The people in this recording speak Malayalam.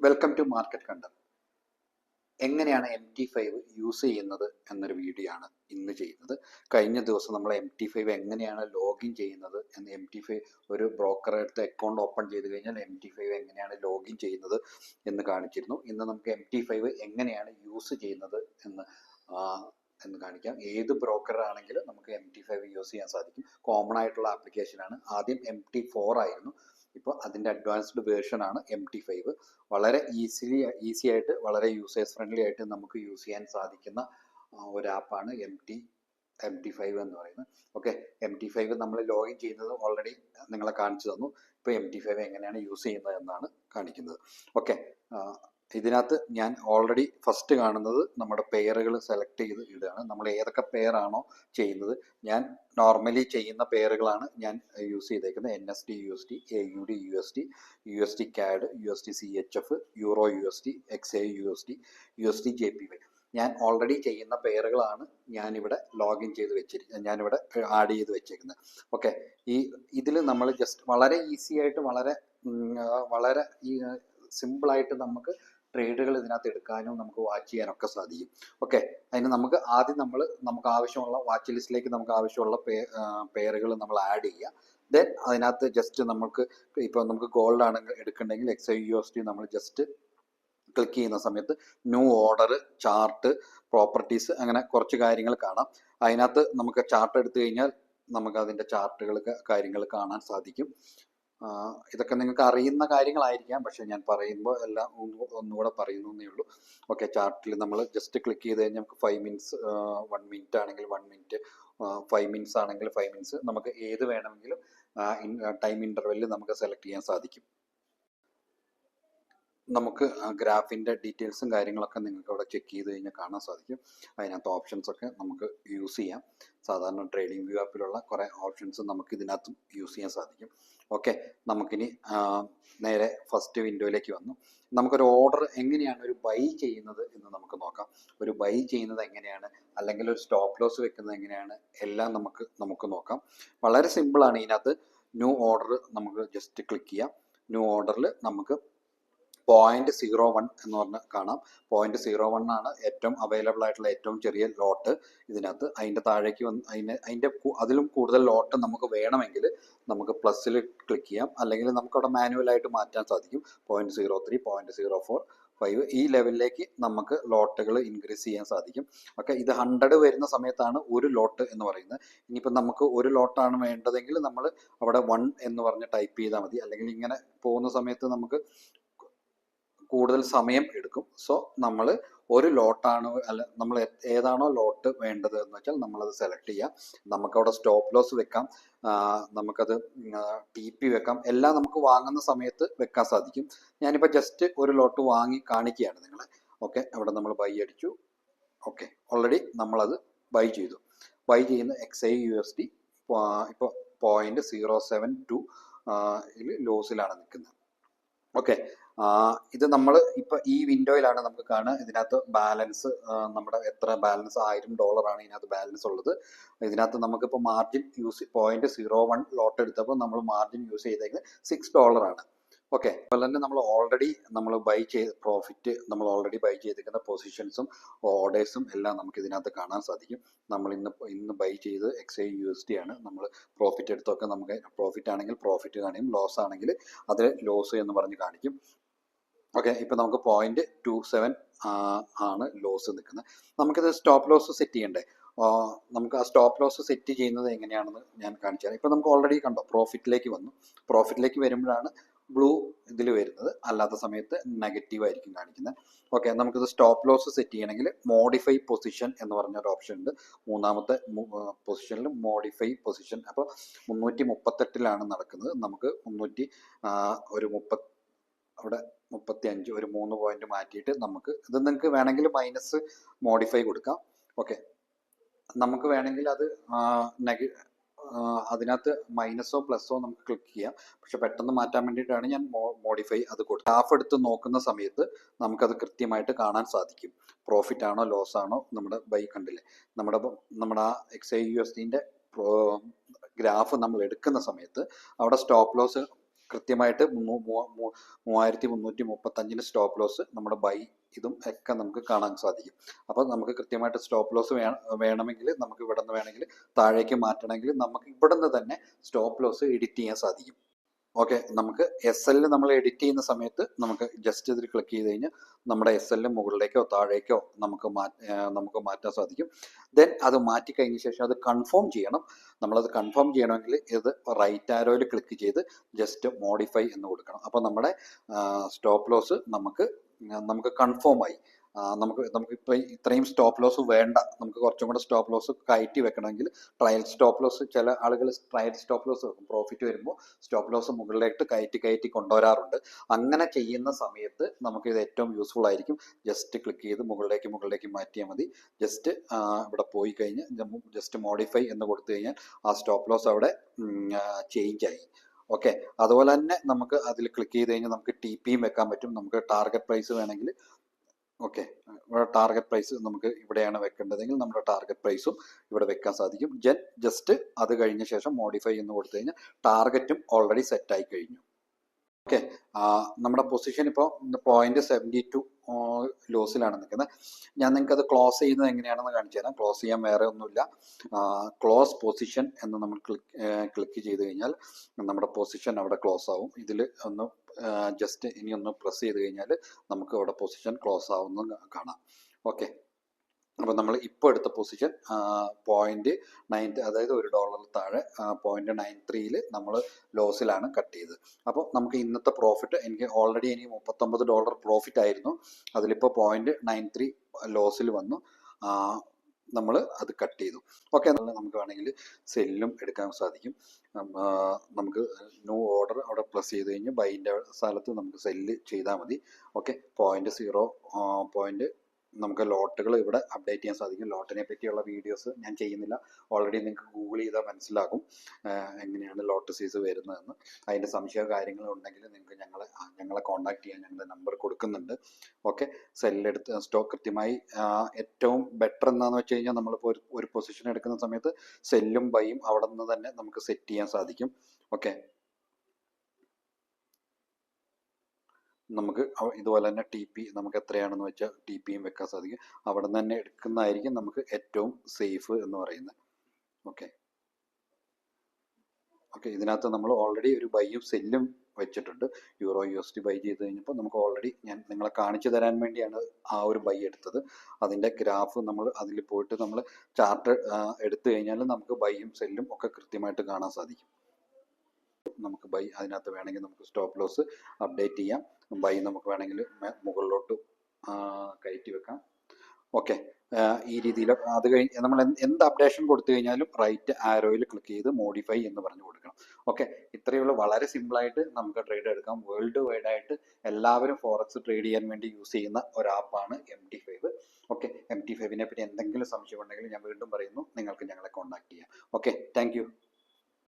വെൽക്കം ടു മാർക്കറ്റ് കണ്ടർ എങ്ങനെയാണ് എം ടി ഫൈവ് യൂസ് ചെയ്യുന്നത് എന്നൊരു വീഡിയോ ആണ് ഇന്ന് ചെയ്യുന്നത്. കഴിഞ്ഞ ദിവസം നമ്മൾ എം ടി ഫൈവ് എങ്ങനെയാണ് ലോഗിൻ ചെയ്യുന്നത് എന്ന് എം ടി ഫൈവ് ഒരു ബ്രോക്കറെ അടുത്ത് അക്കൗണ്ട് ഓപ്പൺ ചെയ്ത് കഴിഞ്ഞാൽ എം ടി ഫൈവ് എങ്ങനെയാണ് ലോഗിൻ ചെയ്യുന്നത് എന്ന് കാണിച്ചിരുന്നു. ഇന്ന് നമുക്ക് എം ടി ഫൈവ് എങ്ങനെയാണ് യൂസ് ചെയ്യുന്നത് എന്ന് എന്ന് കാണിക്കാം. ഏത് ബ്രോക്കർ ആണെങ്കിലും നമുക്ക് എം ടി ഫൈവ് യൂസ് ചെയ്യാൻ സാധിക്കും. കോമൺ ആയിട്ടുള്ള ആപ്ലിക്കേഷൻ ആണ്. ആദ്യം എം ടി ഫോർ ആയിരുന്നു. ഇപ്പോൾ അതിന്റെ അഡ്വാൻസ്ഡ് വേർഷൻ ആണ് എം ടി ഫൈവ് വളരെ ഈസിലി ഈസി ആയിട്ട് വളരെ യൂസേഴ്സ് ഫ്രണ്ട്ലി ആയിട്ട് നമുക്ക് യൂസ് ചെയ്യാൻ സാധിക്കുന്ന ഒരു ആപ്പാണ് M T M T five എന്ന് പറയുന്നത്. ഓക്കെ എം ടി ഫൈവ് നമ്മൾ ലോഗിൻ ചെയ്യുന്നത് ഓൾറെഡി നിങ്ങളെ കാണിച്ചു തന്നു. ഇപ്പോൾ എം ടി ഫൈവ് എങ്ങനെയാണ് യൂസ് ചെയ്യുന്നത് എന്നാണ് കാണിക്കുന്നത്. ഓക്കെ ഇതിനകത്ത് ഞാൻ ഓൾറെഡി ഫസ്റ്റ് കാണുന്നത് നമ്മുടെ പെയറുകൾ സെലക്ട് ചെയ്ത് ഇടുകയാണ്. നമ്മൾ ഏതൊക്കെ പെയറാണോ ചെയ്യുന്നത്. ഞാൻ നോർമലി ചെയ്യുന്ന പെയറുകളാണ് ഞാൻ യൂസ് ചെയ്തേക്കുന്നത്. N S T U S T A U D U S T U S T CAD U S T C H F euro U S T X A U S T U S T J P Y ഞാൻ ഓൾറെഡി ചെയ്യുന്ന പെയറുകളാണ് ഞാനിവിടെ ലോഗിൻ ചെയ്ത് വെച്ചിരിക്കുന്നത് ഞാനിവിടെ ആഡ് ചെയ്ത് വെച്ചേക്കുന്നത്. ഓക്കെ ഈ ഇതിൽ നമ്മൾ ജസ്റ്റ് വളരെ ഈസി ആയിട്ട് വളരെ വളരെ ഈ സിമ്പിളായിട്ട് നമുക്ക് ട്രേഡുകൾ ഇതിനകത്ത് എടുക്കാനും നമുക്ക് വാച്ച് ചെയ്യാനൊക്കെ സാധിക്കും. ഓക്കെ അതിന് നമുക്ക് ആദ്യം നമ്മൾ നമുക്ക് ആവശ്യമുള്ള വാച്ച് ലിസ്റ്റിലേക്ക് നമുക്ക് ആവശ്യമുള്ള പേ പേരുകൾ നമ്മൾ ആഡ് ചെയ്യുക. ദെൻ അതിനകത്ത് ജസ്റ്റ് നമുക്ക് ഇപ്പോൾ നമുക്ക് ഗോൾഡ് ആണ് എടുക്കണമെങ്കിൽ X I U S T നമ്മൾ ജസ്റ്റ് ക്ലിക്ക് ചെയ്യുന്ന സമയത്ത് ന്യൂ ഓർഡർ ചാർട്ട് പ്രോപ്പർട്ടീസ് അങ്ങനെ കുറച്ച് കാര്യങ്ങൾ കാണാം. അതിനകത്ത് നമുക്ക് ചാർട്ട് എടുത്തു കഴിഞ്ഞാൽ നമുക്ക് അതിന്റെ ചാർട്ടുകൾ കാര്യങ്ങൾ കാണാൻ സാധിക്കും. ഇതൊക്കെ നിങ്ങൾക്ക് അറിയുന്ന കാര്യങ്ങളായിരിക്കാം. പക്ഷെ ഞാൻ പറയുമ്പോൾ എല്ലാം ഒന്ന് ഒന്നുകൂടെ പറയുന്നു എന്നേ ഉള്ളൂ. ഓക്കെ ചാർട്ടിൽ നമ്മൾ ജസ്റ്റ് ക്ലിക്ക് ചെയ്ത് കഴിഞ്ഞാൽ നമുക്ക് ഫൈവ് മിനിറ്റ്സ് വൺ മിനിറ്റ് ആണെങ്കിൽ വൺ മിനിറ്റ് ഫൈവ് മിനിറ്റ്സ് ആണെങ്കിൽ ഫൈവ് മിനിറ്റ്സ് നമുക്ക് ഏത് വേണമെങ്കിലും ടൈം ഇന്റർവെല്ലിൽ നമുക്ക് സെലക്ട് ചെയ്യാൻ സാധിക്കും. നമുക്ക് ഗ്രാഫിന്റെ ഡീറ്റെയിൽസും കാര്യങ്ങളൊക്കെ നിങ്ങൾക്ക് അവിടെ ചെക്ക് ചെയ്ത് കഴിഞ്ഞാൽ കാണാൻ സാധിക്കും. അതിനകത്ത് ഓപ്ഷൻസ് ഒക്കെ നമുക്ക് യൂസ് ചെയ്യാം. സാധാരണ ട്രേഡിംഗ് വ്യൂ ആപ്പിലുള്ള കുറേ ഓപ്ഷൻസ് നമുക്ക് ഇതിനകത്തും യൂസ് ചെയ്യാൻ സാധിക്കും. ഓക്കെ നമുക്കിനി നേരെ ഫസ്റ്റ് വിൻഡോയിലേക്ക് വന്നു. നമുക്കൊരു ഓർഡർ എങ്ങനെയാണ് ഒരു ബൈ ചെയ്യുന്നത് എന്ന് നമുക്ക് നോക്കാം. ഒരു ബൈ ചെയ്യുന്നത് എങ്ങനെയാണ്? അല്ലെങ്കിൽ ഒരു സ്റ്റോപ്പ് ലോസ് വെക്കുന്നത് എങ്ങനെയാണ്? എല്ലാം നമുക്ക് നമുക്ക് നോക്കാം. വളരെ സിമ്പിളാണ് ഇതിനകത്ത്. ന്യൂ ഓർഡർ നമുക്ക് ജസ്റ്റ് ക്ലിക്ക് ചെയ്യാം. ന്യൂ ഓർഡറിൽ നമുക്ക് പോയിന്റ് സീറോ വൺ എന്ന് പറഞ്ഞ് കാണാം. പോയിന്റ് സീറോ വൺ ആണ് ഏറ്റവും അവൈലബിൾ ആയിട്ടുള്ള ഏറ്റവും ചെറിയ ലോട്ട് ഇതിനകത്ത്. അതിന്റെ താഴേക്ക് വന്ന് അതിന് അതിന്റെ അതിലും കൂടുതൽ ലോട്ട് നമുക്ക് വേണമെങ്കിൽ നമുക്ക് പ്ലസ്സിൽ ക്ലിക്ക് ചെയ്യാം. അല്ലെങ്കിൽ നമുക്ക് അവിടെ മാനുവലായിട്ട് മാറ്റാൻ സാധിക്കും. Point zero three point zero four five ഈ ലെവലിലേക്ക് നമുക്ക് ലോട്ടുകൾ ഇൻക്രീസ് ചെയ്യാൻ സാധിക്കും. ഓക്കെ ഇത് ഹൺഡ്രഡ് വരുന്ന സമയത്താണ് ഒരു ലോട്ട് എന്ന് പറയുന്നത്. ഇനിയിപ്പോൾ നമുക്ക് ഒരു ലോട്ടാണ് വേണ്ടതെങ്കിൽ നമ്മൾ അവിടെ വൺ എന്ന് പറഞ്ഞ് ടൈപ്പ് ചെയ്താൽ മതി. അല്ലെങ്കിൽ ഇങ്ങനെ പോകുന്ന സമയത്ത് നമുക്ക് കൂടുതൽ സമയം എടുക്കും. സോ നമ്മൾ ഒരു ലോട്ടാണ് അല്ല നമ്മൾ ഏതാണോ ലോട്ട് വേണ്ടത് എന്ന് വെച്ചാൽ നമ്മളത് സെലക്ട് ചെയ്യാം. നമുക്കവിടെ സ്റ്റോപ്പ് ലോസ് വെക്കാം. നമുക്കത് ടി പി വെക്കാം. എല്ലാം നമുക്ക് വാങ്ങുന്ന സമയത്ത് വെക്കാൻ സാധിക്കും. ഞാനിപ്പോൾ ജസ്റ്റ് ഒരു ലോട്ട് വാങ്ങി കാണിക്കുകയാണ് നിങ്ങളെ. ഓക്കെ അവിടെ നമ്മൾ ബൈ അടിച്ചു. ഓക്കെ ഓൾറെഡി നമ്മളത് ബൈ ചെയ്തു. ബൈ ചെയ്യുന്ന X I U S D ഇപ്പോൾ പോയിന്റ് സീറോ സെവൻ ടു ലോസിലാണ് നിൽക്കുന്നത്. ഓക്കെ. ഇത് നമ്മൾ ഇപ്പൊ ഈ വിൻഡോയിലാണ് നമുക്ക് കാണുക. ഇതിനകത്ത് ബാലൻസ് നമ്മുടെ എത്ര ബാലൻസ്? ആയിരം ഡോളറാണ് ഇതിനകത്ത് ബാലൻസ് ഉള്ളത്. ഇതിനകത്ത് നമുക്കിപ്പോൾ margin use point zero one lot എടുത്തപ്പോൾ നമ്മൾ മാർജിൻ യൂസ് ചെയ്തേക്കുന്നത് സിക്സ് ഡോളറാണ്. ഓക്കെ അതുപോലെ തന്നെ നമ്മൾ ഓൾറെഡി നമ്മൾ ബൈ ചെയ്ത് പ്രോഫിറ്റ് നമ്മൾ ഓൾറെഡി ബൈ ചെയ്തിരിക്കുന്ന പൊസിഷൻസും ഓർഡേഴ്സും എല്ലാം നമുക്ക് ഇതിനകത്ത് കാണാൻ സാധിക്കും. നമ്മൾ ഇന്ന് ഇന്ന് ബൈ ചെയ്ത് X I U S D ആണ്. നമ്മൾ പ്രോഫിറ്റ് എടുത്തൊക്കെ നമുക്ക് പ്രോഫിറ്റ് ആണെങ്കിൽ പ്രോഫിറ്റ് കാണിക്കും. ലോസ് ആണെങ്കിൽ അത് ലോസ് എന്ന് പറഞ്ഞ് കാണിക്കും. ഓക്കെ ഇപ്പം നമുക്ക് പോയിന്റ് ടു സെവൻ ആണ് ലോസ് നിൽക്കുന്നത്. നമുക്കിത് സ്റ്റോപ്പ് ലോസ് സെറ്റ് ചെയ്യണ്ടേ? നമുക്ക് ആ സ്റ്റോപ്പ് ലോസ് സെറ്റ് ചെയ്യുന്നത് എങ്ങനെയാണെന്ന് ഞാൻ കാണിച്ചു തരാം ഇപ്പം നമുക്ക് ഓൾറെഡി കണ്ടോ? പ്രോഫിറ്റിലേക്ക് വന്നു. പ്രോഫിറ്റിലേക്ക് വരുമ്പോഴാണ് ബ്ലൂ ഇതിൽ വരുന്നത്. അല്ലാത്ത സമയത്ത് നെഗറ്റീവ് ആയിരിക്കും കാണിക്കുന്നത് ഓക്കെ നമുക്കിത് സ്റ്റോപ്പ് ലോസ് സെറ്റ് ചെയ്യണമെങ്കിൽ മോഡിഫൈ പൊസിഷൻ എന്ന് പറഞ്ഞ ഒരു ഓപ്ഷൻ ഉണ്ട്. മൂന്നാമത്തെ പൊസിഷനിൽ മോഡിഫൈ പൊസിഷൻ അപ്പോൾ മുന്നൂറ്റി മുപ്പത്തെട്ടിലാണ് നടക്കുന്നത്. നമുക്ക് മുന്നൂറ്റി ഒരു മുപ്പത് അവിടെ മുപ്പത്തി അഞ്ച് ഒരു മൂന്ന് പോയിന്റ് മാറ്റിയിട്ട് നമുക്ക് ഇത് നിങ്ങൾക്ക് വേണമെങ്കിൽ മൈനസ് മോഡിഫൈ കൊടുക്കാം. ഓക്കെ നമുക്ക് വേണമെങ്കിൽ അത് നെഗ അതിനകത്ത് മൈനസോ പ്ലസോ നമുക്ക് ക്ലിക്ക് ചെയ്യാം. പക്ഷെ പെട്ടെന്ന് മാറ്റാൻ വേണ്ടിയിട്ടാണ് ഞാൻ മോഡിഫൈ അത് കൊടുത്തത്. ഗ്രാഫ് എടുത്ത് നോക്കുന്ന സമയത്ത് നമുക്കത് കൃത്യമായിട്ട് കാണാൻ സാധിക്കും. പ്രോഫിറ്റ് ആണോ ലോസ് ആണോ നമ്മുടെ ബൈ കണ്ടില്ലേ? നമ്മുടെ നമ്മുടെ ആ എക്സ് ഐ യു എസ് ഡിന്റെ ഗ്രാഫ് നമ്മൾ എടുക്കുന്ന സമയത്ത് അവിടെ സ്റ്റോപ്പ് ലോസ് കൃത്യമായിട്ട് മൂവായിരത്തി മുന്നൂറ്റി മുപ്പത്തഞ്ചിന് സ്റ്റോപ്പ് ലോസ് നമ്മുടെ ബൈ ഇതും ഒക്കെ നമുക്ക് കാണാൻ സാധിക്കും. അപ്പോൾ നമുക്ക് കൃത്യമായിട്ട് സ്റ്റോപ്പ് ലോസ് വേണമെങ്കിൽ നമുക്ക് ഇവിടെ നിന്ന് വേണമെങ്കിൽ താഴേക്ക് മാറ്റണമെങ്കിൽ നമുക്ക് ഇവിടെ നിന്ന് തന്നെ സ്റ്റോപ്പ് ലോസ് എഡിറ്റ് ചെയ്യാൻ സാധിക്കും. ഓക്കെ നമുക്ക് എസ് എല്ലിൽ നമ്മൾ എഡിറ്റ് ചെയ്യുന്ന സമയത്ത് നമുക്ക് ജസ്റ്റ് ഇതിൽ ക്ലിക്ക് ചെയ്ത് കഴിഞ്ഞാൽ നമ്മുടെ എസ് എല്ലിന് മുകളിലേക്കോ താഴേക്കോ നമുക്ക് നമുക്ക് മാറ്റാൻ സാധിക്കും. ദെൻ അത് മാറ്റി കഴിഞ്ഞ ശേഷം അത് കൺഫേം ചെയ്യണം. നമ്മളത് കൺഫേം ചെയ്യണമെങ്കിൽ ഇത് റൈറ്റ് ആരോയിൽ ക്ലിക്ക് ചെയ്ത് ജസ്റ്റ് മോഡിഫൈ എന്ന് കൊടുക്കണം. അപ്പോൾ നമ്മുടെ സ്റ്റോപ്പ് ലോസ് നമുക്ക് നമുക്ക് കൺഫേം ആയി. നമുക്ക് നമുക്ക് ഇപ്പോൾ ഇത്രയും സ്റ്റോപ്പ് ലോസ് വേണ്ട. നമുക്ക് കുറച്ചും കൂടെ സ്റ്റോപ്പ് ലോസ് കയറ്റി വെക്കണമെങ്കിൽ ട്രയൽ സ്റ്റോപ്പ് ലോസ് ചില ആളുകൾ ട്രയൽ സ്റ്റോപ്പ് ലോസ് വെക്കും. പ്രോഫിറ്റ് വരുമ്പോൾ സ്റ്റോപ്പ് ലോസ് മുകളിലേക്ക് കയറ്റി കയറ്റി കൊണ്ടുവരാറുണ്ട്. അങ്ങനെ ചെയ്യുന്ന സമയത്ത് നമുക്ക് ഇത് ഏറ്റവും യൂസ്ഫുൾ ആയിരിക്കും. ജസ്റ്റ് ക്ലിക്ക് ചെയ്ത് മുകളിലേക്ക് മുകളിലേക്ക് മാറ്റിയാൽ മതി. ജസ്റ്റ് ഇവിടെ പോയി കഴിഞ്ഞാൽ ജസ്റ്റ് മോഡിഫൈ എന്ന് കൊടുത്തു കഴിഞ്ഞാൽ ആ സ്റ്റോപ്പ് ലോസ് അവിടെ ചേഞ്ച് ആയി. ഓക്കെ അതുപോലെ തന്നെ നമുക്ക് അതിൽ ക്ലിക്ക് ചെയ്ത് കഴിഞ്ഞാൽ നമുക്ക് ടി പിയും വെക്കാൻ പറ്റും. നമുക്ക് ടാർഗറ്റ് പ്രൈസ് വേണമെങ്കിൽ ഓക്കെ. ഇവിടെ ടാർഗറ്റ് പ്രൈസ് നമുക്ക് ഇവിടെയാണ് വെക്കേണ്ടതെങ്കിൽ നമ്മുടെ ടാർഗറ്റ് പ്രൈസും ഇവിടെ വെക്കാൻ സാധിക്കും. ജൻ ജസ്റ്റ് അത് കഴിഞ്ഞ ശേഷം മോഡിഫൈ എന്ന് കൊടുത്തു കഴിഞ്ഞാൽ ടാർഗറ്റും ഓൾറെഡി സെറ്റ് ആയി കഴിഞ്ഞു. ഓക്കെ. നമ്മുടെ പൊസിഷൻ ഇപ്പോൾ പോയിന്റ് സെവന്റി ടു ലോസിലാണ് നിൽക്കുന്നത്. ഞാൻ നിങ്ങൾക്ക് അത് ക്ലോസ് ചെയ്യുന്നത് എങ്ങനെയാണെന്ന് കാണിച്ചു തരാം. ക്ലോസ് ചെയ്യാൻ വേറെ ഒന്നുമില്ല. ക്ലോസ് പൊസിഷൻ എന്ന് നമ്മൾ ക്ലിക്ക് ക്ലിക്ക് ചെയ്ത് കഴിഞ്ഞാൽ നമ്മുടെ പൊസിഷൻ അവിടെ ക്ലോസ് ആവും. ഇതിൽ ഒന്ന് ജസ്റ്റ് ഇനി ഒന്ന് പ്രസ് ചെയ്ത് കഴിഞ്ഞാൽ നമുക്ക് അവിടെ പൊസിഷൻ ക്ലോസ് ആവുന്ന കാണാം. ഓക്കെ. അപ്പോൾ നമ്മൾ ഇപ്പോൾ എടുത്ത പൊസിഷൻ പോയിന്റ് നയൻ അതായത് ഒരു ഡോളറിൽ താഴെ പോയിന്റ് നയൻ ത്രീയിൽ നമ്മൾ ലോസിലാണ് കട്ട് ചെയ്തത് അപ്പോൾ നമുക്ക് ഇന്നത്തെ പ്രോഫിറ്റ് എനിക്ക് ഓൾറെഡി എനിക്ക് മുപ്പത്തൊമ്പത് ഡോളർ പ്രോഫിറ്റ് ആയിരുന്നു. അതിലിപ്പോൾ പോയിന്റ് നയൻ ത്രീ ലോസിൽ വന്നു. നമ്മൾ അത് കട്ട് ചെയ്തു. ഓക്കെ നമുക്ക് വേണമെങ്കിൽ സെല്ലും എടുക്കാൻ സാധിക്കും. നമുക്ക് ന്യൂ ഓർഡർ അവിടെ പ്ലസ് ചെയ്ത് കഴിഞ്ഞ് ബൈന്റെ സ്ഥലത്ത് നമുക്ക് സെല്ല് ചെയ്താൽ മതി. ഓക്കെ പോയിന്റ് സീറോ പോയിന്റ് നമുക്ക് ലോട്ടുകൾ ഇവിടെ അപ്ഡേറ്റ് ചെയ്യാൻ സാധിക്കും. ലോട്ടിനെ പറ്റിയുള്ള വീഡിയോസ് ഞാൻ ചെയ്യുന്നില്ല. ഓൾറെഡി നിങ്ങൾക്ക് ഗൂഗിൾ ചെയ്താൽ മനസ്സിലാകും എങ്ങനെയാണ് ലോട്ട് സീസ് വരുന്നതെന്ന്. അതിന്റെ സംശയ കാര്യങ്ങൾ ഉണ്ടെങ്കിൽ നിങ്ങൾക്ക് ഞങ്ങളെ ഞങ്ങളെ കോൺടാക്ട് ചെയ്യാൻ ഞങ്ങളുടെ നമ്പർ കൊടുക്കുന്നുണ്ട്. ഓക്കെ സെല്ലെടുത്ത് സ്റ്റോക്ക് കൃത്യമായി ഏറ്റവും ബെറ്റർ എന്താണെന്ന് വെച്ച് കഴിഞ്ഞാൽ നമ്മളിപ്പോൾ ഒരു ഒരു പൊസിഷൻ എടുക്കുന്ന സമയത്ത് സെല്ലും ബൈയും അവിടെ നിന്ന് തന്നെ നമുക്ക് സെറ്റ് ചെയ്യാൻ സാധിക്കും. ഓക്കെ നമുക്ക് ഇതുപോലെ തന്നെ ടി പി നമുക്ക് എത്രയാണെന്ന് വെച്ചാൽ ടി പിയും വെക്കാൻ സാധിക്കും. അവിടെ നിന്ന് തന്നെ എടുക്കുന്നതായിരിക്കും നമുക്ക് ഏറ്റവും സേഫ് എന്ന് പറയുന്നത്. ഓക്കെ ഓക്കെ ഇതിനകത്ത് നമ്മൾ ഓൾറെഡി ഒരു ബൈയും സെല്ലും വെച്ചിട്ടുണ്ട്. Euro U S D buy ചെയ്ത് കഴിഞ്ഞപ്പോൾ നമുക്ക് ഓൾറെഡി ഞാൻ നിങ്ങളെ കാണിച്ചു തരാൻ വേണ്ടിയാണ് ആ ഒരു ബൈ എടുത്തത്. അതിന്റെ ഗ്രാഫ് നമ്മൾ അതിൽ പോയിട്ട് നമ്മൾ ചാർട്ട് എടുത്തു കഴിഞ്ഞാൽ നമുക്ക് ബൈയും സെല്ലും ഒക്കെ കൃത്യമായിട്ട് കാണാൻ സാധിക്കും. നമുക്ക് ബൈ അതിനകത്ത് വേണമെങ്കിൽ നമുക്ക് സ്റ്റോപ്പ് ലോസ് അപ്ഡേറ്റ് ചെയ്യാം. ബൈ നമുക്ക് വേണമെങ്കിൽ മുകളിലോട്ട് കയറ്റി വെക്കാം. ഓക്കെ ഈ രീതിയിൽ അത് കഴിഞ്ഞ് നമ്മൾ എന്ത് അപ്ഡേഷൻ കൊടുത്തു കഴിഞ്ഞാലും റൈറ്റ് ആരോയിൽ ക്ലിക്ക് ചെയ്ത് മോഡിഫൈ എന്ന് പറഞ്ഞു കൊടുക്കണം. ഓക്കെ ഇത്രയുള്ള വളരെ സിമ്പിളായിട്ട് നമുക്ക് ട്രേഡ് എടുക്കാം. വേൾഡ് വൈഡ് ആയിട്ട് എല്ലാവരും ഫോറക്സ് ട്രേഡ് ചെയ്യാൻ വേണ്ടി യൂസ് ചെയ്യുന്ന ഒരു ആപ്പാണ് M T five okay M T ഫൈവിനെ പറ്റി എന്തെങ്കിലും സംശയം ഉണ്ടെങ്കിൽ ഞാൻ വീണ്ടും പറയുന്നു. നിങ്ങൾക്ക് ഞങ്ങളെ കോൺടാക്ട് ചെയ്യാം. Okay thank